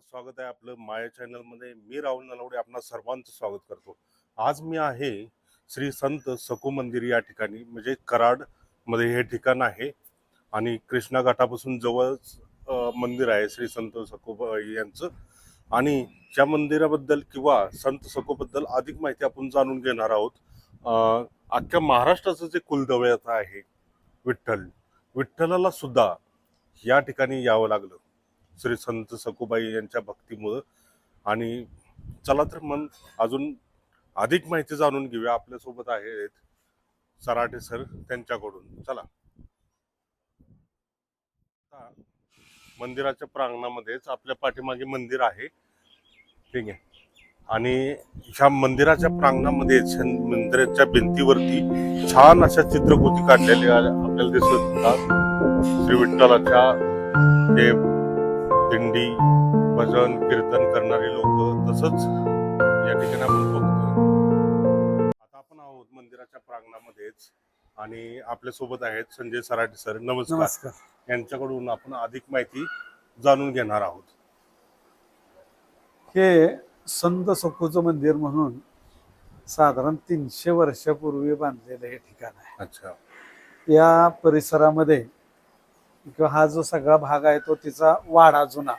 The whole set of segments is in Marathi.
स्वागत आहे आपलं माया चॅनलमध्ये मी राहुल नलावडे आपणा सर्वांचं स्वागत करतो. आज मी आहे श्री संत सकू मंदिर या ठिकाणी म्हणजे कराडमध्ये हे ठिकाण आहे. आणि कृष्णा घाटापासून जवळच मंदिर आहे श्री संत सकोबाई यांचं. आणि त्या मंदिराबद्दल किंवा संत सखोबद्दल अधिक माहिती आपण जाणून घेणार आहोत अख्ख्या महाराष्ट्राचं जे कुलदैवत आहे विठ्ठल. विठ्ठलाला सुद्धा या ठिकाणी यावं लागलं. श्री संत सकुबाई यांच्या भक्तीमुळं. आणि चला तर मग अजून अधिक माहिती जाणून घेऊया. आपल्यासोबत आहेत सराठे सर त्यांच्याकडून. चला. मंदिराच्या प्रांगणामध्येच आपल्या पाठीमागे मंदिर आहे. ठीक आहे. आणि ह्या मंदिराच्या प्रांगणामध्येच मंदिराच्या भिंतीवरती छान अशा चित्रकृती काढलेल्या आपल्याला दिसत होतात श्री विठ्ठलाच्या हे दिंडी भजन कीर्तन करणारे लोक तसंच या ठिकाणी आपण बघतोय. आता आपण आहोत मंदिराच्या प्रांगणामध्येच आणि आपल्यासोबत आहेत संजय सराटे सर. नमस्कार. नमस्कार. यांच्याकडून आपण अधिक माहिती जाणून घेणार आहोत. हे संत सखूचं मंदिर म्हणून साधारण तीनशे वर्षापूर्वी बांधलेलं हे ठिकाण आहे. अच्छा. या परिसरामध्ये किंवा हा जो सगळा भाग आहे तो तिचा वाडा जुना.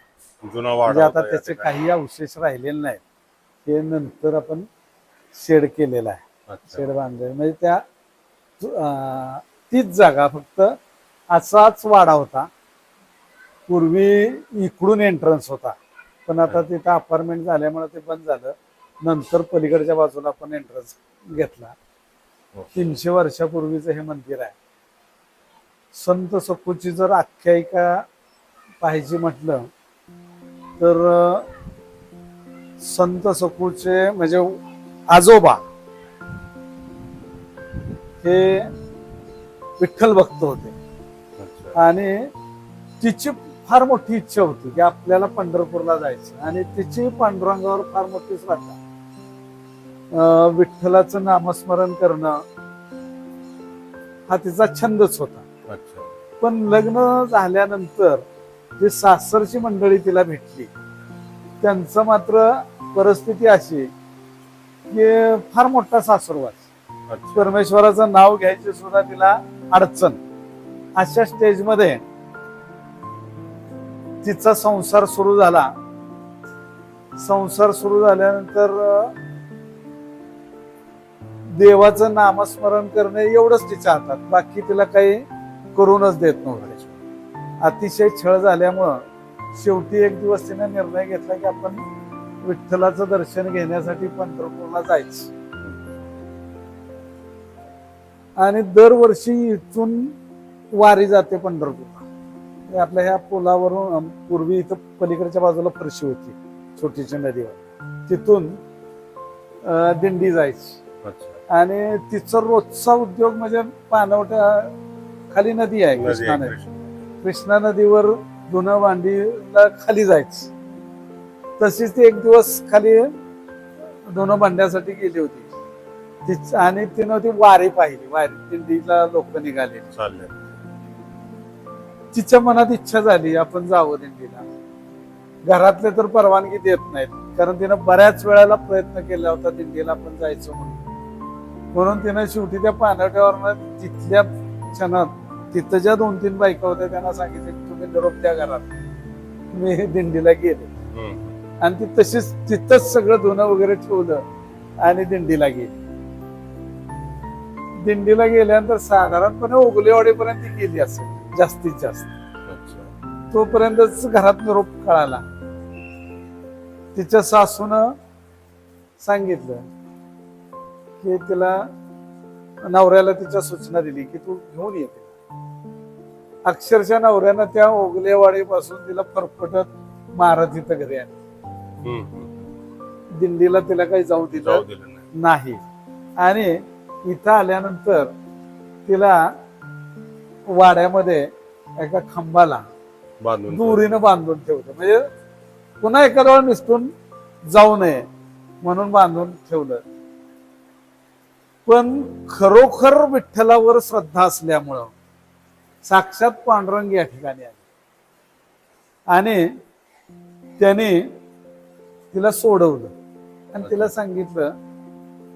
जुना म्हणजे वाडा आता होता या त्याचे ठिकाणी. काही अवशेष राहिलेले नाहीत. हे नंतर आपण शेड केलेला आहे. अच्छा. शेड बांधलेलं. म्हणजे त्या अं, तीच जागा फक्त असाच वाडा होता. पूर्वी इकडून एंट्रन्स होता. पण आता तिथं अपार्टमेंट झाल्यामुळे ते बंद झालं. नंतर पलीकडच्या बाजूला आपण एंट्रन्स घेतला. हो. तीनशे वर्षापूर्वीचं हे मंदिर आहे. संत सखूची जर आख्यायिका पाहिजे म्हटलं तर संत सखूचे म्हणजे आजोबा हे विठ्ठल भक्त होते. आणि तिची फार मोठी इच्छा होती की आपल्याला पंढरपूरला जायचं. आणि तिची पांडुरंगावर फार मोठी श्रद्धा. विठ्ठलाचं नामस्मरण करणं हा तिचा छंदच होता. पण लग्न झाल्यानंतर जी सासरची मंडळी तिला भेटली त्यांचं मात्र परिस्थिती अशी की फार मोठा सासरवास. परमेश्वराचं नाव घ्यायची सुद्धा तिला अडचण. अशा स्टेजमध्ये तिचा संसार सुरू झाला. संसार सुरू झाल्यानंतर देवाचं नामस्मरण करणे एवढंच तिच्या हातात. बाकी तिला काही करूनच देत नव्हते. अतिशय छळ झाल्यामुळं शेवटी एक दिवस तिने निर्णय घेतला की आपण विठ्ठलाचं दर्शन घेण्यासाठी पंढरपूरला जायचं. आणि दरवर्षी इथून वारी जाते पंढरपूरला. आपल्या ह्या पुलावरून पूर्वी इथं पलीकडच्या बाजूला फरशी होती छोटीच्या नदीवर. तिथून दिंडी जायची. आणि तिचा रोजचा उद्योग म्हणजे पाणवठ्या खाली नदी आहे नदी कृष्णा आहे, नदी. कृष्णा. कृष्णा नदीवर धुणं भांडीला खाली जायचं तशीच ती एक दिवस खाली धुणं भांड्यासाठी गेली होती. ती आणि तिनं ती वारी पाहिली वारी. दिंडीला लोक निघाले. तिच्या मनात इच्छा झाली आपण जावं दिंडीला. घरातले तर परवानगी देत नाहीत. कारण तिनं बऱ्याच वेळेला प्रयत्न केला होता दिंडीला आपण जायचं म्हणून. म्हणून तिनं शेवटी त्या पानवट्यावर तिथल्या क्षणात तिथं ज्या दोन तीन बायका होत्या त्यांना सांगितलं की तुम्ही निरोप द्या घरात. मी दिंडीला गेले. आणि ती तशीच तिथंच सगळं धुणं वगैरे ठेवलं आणि दिंडीला गेली. दिंडीला गेल्यानंतर साधारणपणे ओगलेवाडीपर्यंत ती गेली असेल जास्तीत जास्त. तोपर्यंतच घरात निरोप कळाला. तिच्या सासून सांगितलं की तिला नवऱ्याला तिच्या सूचना दिली की तू घेऊन ये. तिला अक्षरशः नवऱ्यानं त्या ओगलेवाडी पासून तिला फरफटत मारत इथं घरी आली. दिंडीला तिला काही जाऊ दिलं नाही. नाही. आणि इथं आल्यानंतर तिला वाड्यामध्ये एका खांबाला बांधून दोरीनं बांधून ठेवलं. म्हणजे पुन्हा एखाद्या वेळा निसटून जाऊ नये म्हणून बांधून ठेवलं. पण खरोखर विठ्ठलावर श्रद्धा असल्यामुळं साक्षात पांडुरंग या ठिकाणी आले आणि त्याने तिला सोडवलं. आणि तिला सांगितलं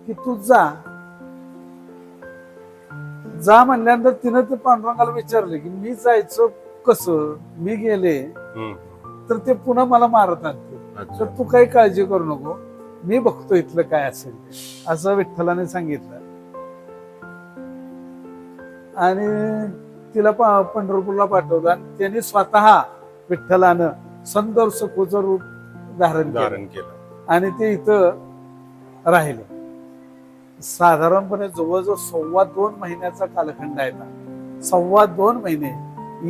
की तू जा. जा म्हणल्यानंतर तिनं ते पांडुरंगाला विचारलं की मी जायचं कसं? मी गेले. तर ते पुन्हा मला मारत अच्छा. तर तू काही काळजी करू नको. मी बघतो इथलं काय असेल. असं विठ्ठलाने सांगितलं. आणि तिला पा- पंढरपूरला पाठवलं आणि त्यांनी स्वतः विठ्ठलानं संदर सखूचं रूप धारण केलं धारण केलं आणि ते इथं राहिले साधारणपणे जवळजवळ सव्वा दोन महिन्याचा कालखंड आहे. सव्वा दोन महिने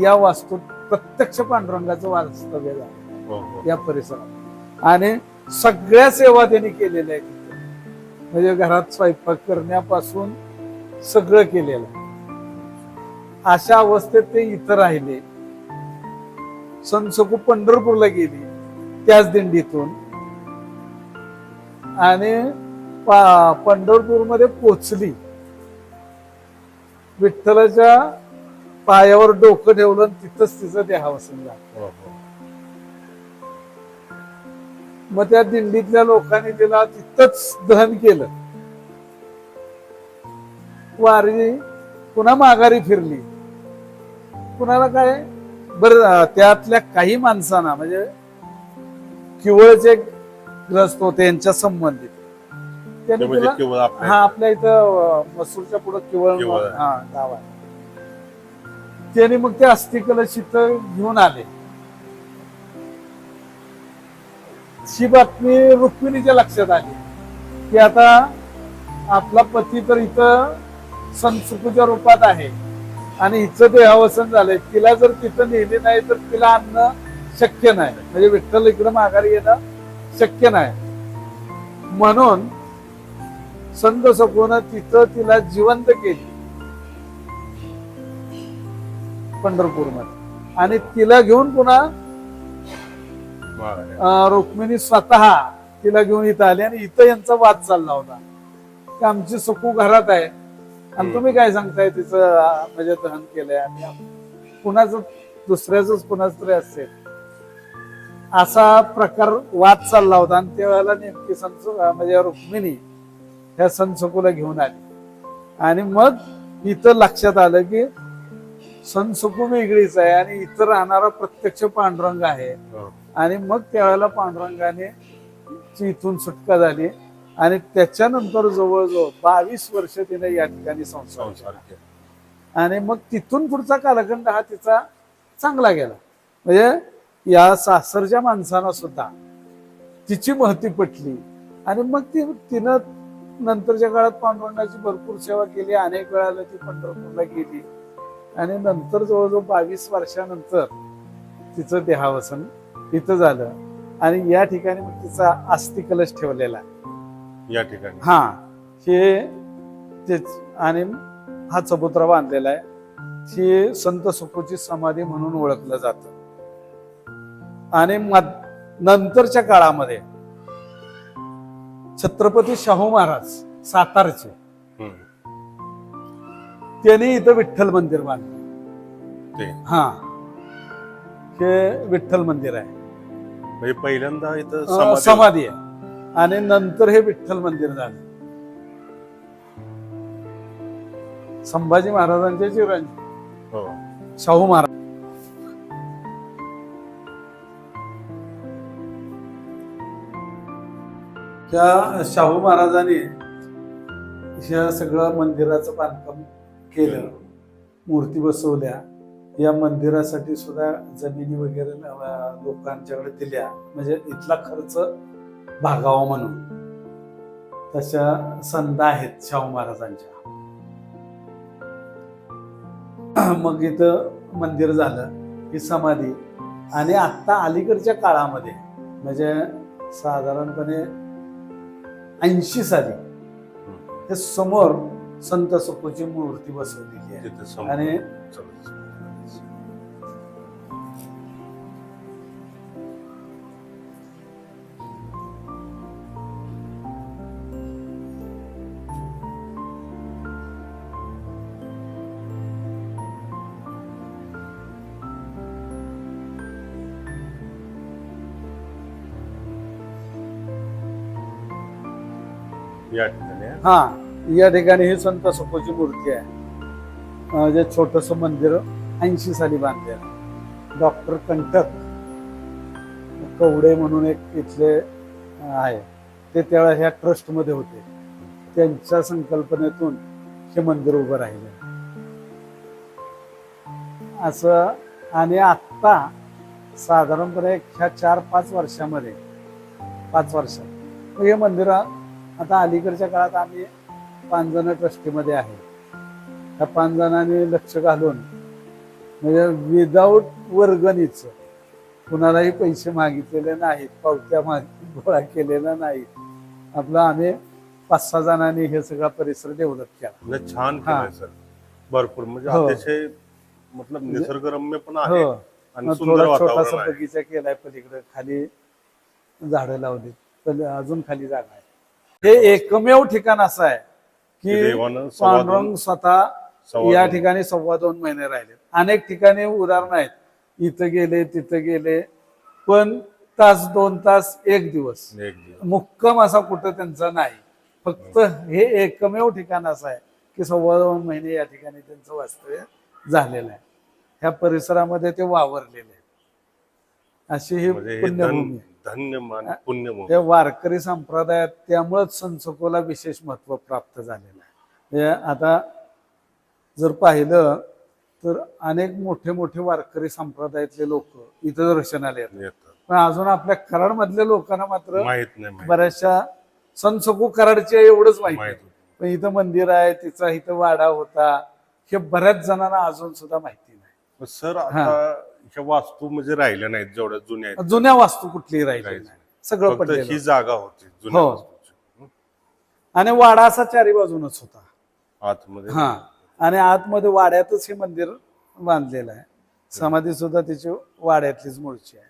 या वास्तूत प्रत्यक्ष पांडुरंगाचं वास्तव्य झालं हो हो या परिसरात आणि सगळ्या सेवा त्यांनी केलेल्या आहेत. म्हणजे घरात स्वयंपाक करण्यापासून सगळं केलेलं आहे. अशा अवस्थेत ते इथं राहिले. संसकू पंढरपूरला गेली त्याच दिंडीतून. आणि पंढरपूरमध्ये पोचली. विठ्ठलाच्या पायावर डोकं ठेवलं तिथंच तिचं देहावसन झालं. हो हो. मग त्या दिंडीतल्या लोकांनी तिला तिथंच दहन केलं. वारी पुन्हा माघारी फिरली. कुणाला काय? बरं त्यातल्या काही माणसांना म्हणजे किवळचे ग्रस्त होते यांच्या संबंधित. त्यांनी म्हणजे तिला केवळ आपल्या हा आपल्या इथं मसूरच्या पुढे किवळ किवळ. हा गाव आहे. त्याने मग ते अस्थि कलश इथं घेऊन आले. ही बातमी रुक्मिणीच्या लक्षात आली की आता आपला पती तर इथं संतसुकूच्या रूपात आहे. आणि हिचं देहावसन झालंय. तिला जर तिथं नेले नाही तर तिला आणणं शक्य नाही. म्हणजे विठ्ठल इकडं माघारी येणं शक्य नाही. म्हणून संत सखून तिथं तिला जिवंत केली. पंढरपूरमध्ये. आणि तिला घेऊन पुन्हा रुक्मिणी स्वतः तिला घेऊन इथं आली आणि इथं यांचा वाद चालला होता. की आमची सखू घरात आहे. आणि. तुम्ही काय सांगताय तिचं म्हणजे दहन केलंय आणि कुणाचं दुसऱ्याच कुणाच तरी असेल असा प्रकार वाद चालला होता आणि त्यावेळेला नेमकी संत म्हणजे रुक्मिणी ह्या संतसखूला घेऊन आली आणि मग इथं लक्षात आलं की संतसखू वेगळीच आहे आणि इथं राहणारा प्रत्यक्ष पांडुरंग आहे. आणि मग त्यावेळेला पांडुरंगाने इथून सुटका झाली आणि त्याच्यानंतर जवळजवळ बावीस वर्ष तिने या ठिकाणी संसार केला. आणि मग तिथून पुढचा कालखंड हा तिचा चांगला गेला. म्हणजे या सासरच्या माणसांना सुद्धा तिची महती पटली. आणि मग ती तिनं नंतरच्या काळात पांडुरंगाची भरपूर सेवा केली. अनेक वेळाला ती पंढरपूरला गेली. आणि नंतर जवळजवळ बावीस वर्षानंतर तिचं देहावसन इथं झालं. आणि या ठिकाणी मग तिचा अस्थि कलश ठेवलेला आहे. या ठिकाणी. हा हे तेच आणि हा चबुत्रा बांधलेला आहे. ही संत सुखूची समाधी म्हणून ओळखलं जात. आणि नंतरच्या काळामध्ये छत्रपती शाहू महाराज सातारचे. त्यांनी इथं विठ्ठल मंदिर बांधलं. ते. हा. हे विठ्ठल मंदिर आहे. म्हणजे पहिल्यांदा इथं समाधी आहे. आणि नंतर हे विठ्ठल मंदिर झालं. संभाजी महाराजांचे चिरंजीव हो. शाहू महाराज. त्या शाहू महाराजांनी ह्या सगळं मंदिराचं बांधकाम केलं. मूर्ती बसवल्या. या मंदिरासाठी सुद्धा जमिनी वगैरे लोकांच्याकडे दिल्या. म्हणजे इथला खर्च भागावा म्हणून. तशा संध्या आहेत शाहू महाराजांच्या. मग इथं मंदिर झालं ही समाधी. आणि आता अलीकडच्या काळामध्ये म्हणजे साधारणपणे ऐंशी साली हे समोर संत सुखूची मूर्ती बसवलेली आहे. आणि या ठिकाणी हा या ठिकाणी ही संत सपोची मूर्ती आहे. जे छोटस मंदिर ऐंशी साली बांधले डॉक्टर कंटक कवडे म्हणून एक इथले आहे. ते त्यावेळेला ह्या ट्रस्टमध्ये होते. त्यांच्या संकल्पनेतून हे मंदिर उभं राहिले. असं आणि आत्ता साधारणपणे एक ह्या चार पाच वर्षामध्ये पाच वर्षात हे मंदिर आता अलीकडच्या काळात आम्ही पाच जण ट्रस्टीमध्ये आहे. त्या पाच जणांनी लक्ष घालून म्हणजे विदाऊट वर्गणीच कुणालाही पैसे मागितलेले नाहीत पावत्या माग गोळा केलेल्या नाहीत. आपलं आम्ही पाच सहा जणांनी हे सगळा परिसर डेव्हलप केला. म्हणजे छान. केलंय सर. भरपूर म्हणजे हो. अतिशय मतलब निसर्गरम्य पण आहे हो. आणि सुंदर छोटासा बगीचा केलाय पलीकडे खाली झाडं लावली अजून खाली जागा आहे. हे एकमेव ठिकाण असं आहे की पांडुरंग स्वतः या ठिकाणी सव्वा दोन महिने राहिले अनेक ठिकाणी उदाहरण आहेत. इथं गेले तिथं गेले. पण तास दोन तास एक दिवस. मुक्काम असा कुठं त्यांचा नाही. फक्त हे एकमेव ठिकाण असं आहे की सव्वा दोन महिने या ठिकाणी त्यांचं वास्तव्य झालेलं आहे. ह्या परिसरामध्ये ते वावरलेले आहेत. अशी ही म्हणजे पुण्यभूमी धन्य आणि पुण्यभूमी हे वारकरी संप्रदायात त्यामुळेच संसकोला विशेष महत्त्व प्राप्त झालेलं आहे. हे आता जर पाहिलं तर अनेक मोठे मोठे वारकरी संप्रदायातले लोक इथं दर्शनाला येतात. येतं. पण अजून आपल्या कराड मधल्या लोकांना मात्र माहीत नाही बऱ्याचशा संसकू कराडचे एवढंच माहिती. पण इथं मंदिर आहे तिचा इथं वाडा होता हे बऱ्याच जणांना अजून सुद्धा माहिती नाही. सर आता ह्या वास्तू म्हणजे राहिल्या नाहीत जेवढ्या जुन्या आहेत. जुन्या वास्तू कुठलीही राहिली राहिल्या नाही सगळं फक्त पडलेलं ही जागा होती जुन्या हो. वास्तूची. आणि वाडा असा चारी बाजूनच होता. आतमध्ये. हा. आणि आतमध्ये वाड्यातच हे मंदिर बांधलेलं आहे. समाधी सुद्धा त्याची वाड्यातलीच मूळची आहे.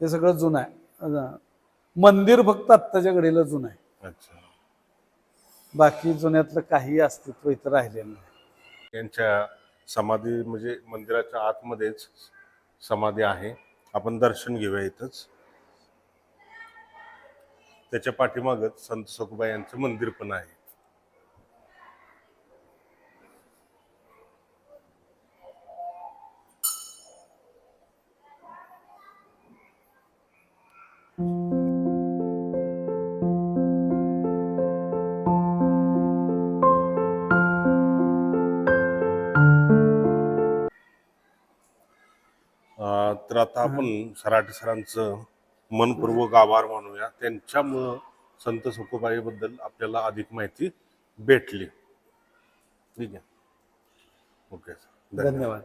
हे सगळं जुनं आहे. अं, मंदिर फक्त आत्ताच्या घडीला जुनं आहे. अच्छा. बाकी जुन्यातलं काही अस्तित्व इथं राहिलेलं नाही. त्यांच्या समाधी म्हणजे मंदिराच्या आतमध्येच समाधी आहे. आपण दर्शन घेऊया इथंच. त्याच्या पाठीमागच संत सखुबाई यांचं मंदिर पण आहे. तर आता आपण सराटे सरांचं मनपूर्वक आभार मानूया. त्यांच्यामुळं संत सखुबाईबद्दल आपल्याला अधिक माहिती भेटली. ठीक आहे. Okay sir. धन्यवाद.